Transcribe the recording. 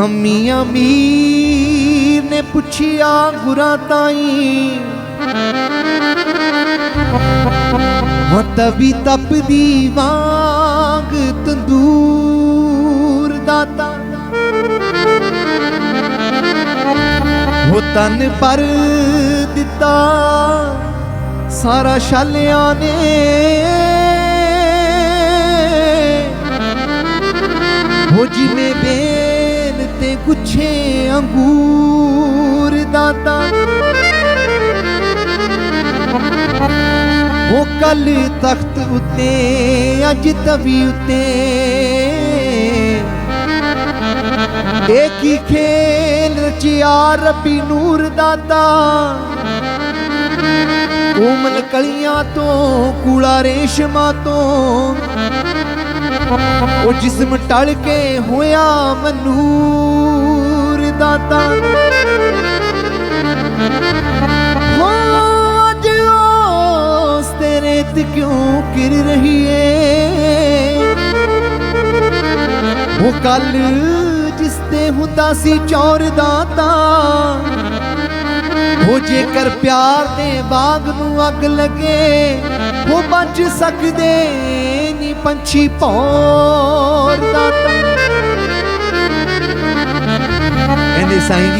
ਹਮੀਆਂ ਮੀਰ ਨੇ ਪੁੱਛਿਆ ਗੁਰਾਂ ਤਾਈ। ਹੋ ਤਵੀ ਤਪਦੀ ਵਾਂਗ ਤੰਦੂਰ ਦਾਤਾ ਹੋ ਤਨ ਪਰ ਦਿੱਤਾ, ਸਾਰਾ ਛਾਲਿਆਂ ਨੇ। ਹੋ ਜਿਵੇਂ ਬੇਲ ਤੇ ਗੁੱਛੇ ਅੰਗੂਰ ਦਾਤਾ। ਉਹ ਕੱਲ ਤਖਤ ਉੱਤੇ, ਅੱਜ ਤਵੀ ਉੱਤੇ। ਏਕੀ ਖੇਲ ਰਚਿਆ ਰੱਬੀ ਨੂਰ ਦਾਤਾ। ਕੋਮਲ ਕਲੀਆਂ ਤੋਂ, ਕੂਲਾ ਰੇਸ਼ਮਾਂ ਤੋਂ। ਉਹ ਜਿਸਮ ਟਲ ਕੇ ਹੋਇਆ ਮਨੂਰ ਦਾਤਾ। ਅੱਜ ਉਸ ਤੇਰੇ ਤੇ ਕਿਉਂ ਕਿਰ ਰਹੀ ਏ ਉਹ ਕੱਲ ਜਿਸ ਤੇ ਹੁੰਦਾ ਸੀ ਚੌਰ ਦਾਤਾ। ਉਹ ਜੇਕਰ ਪਿਆਰ ਦੇ ਬਾਗ ਨੂੰ ਅੱਗ ਲੱਗੇ ਉਹ ਬਚ ਸਕਦੇ ਨਹੀਂ ਪੰਛੀ ਭੌਰ ਦਾਤਾ ਕਹਿੰਦੇ ਸਾਈਂ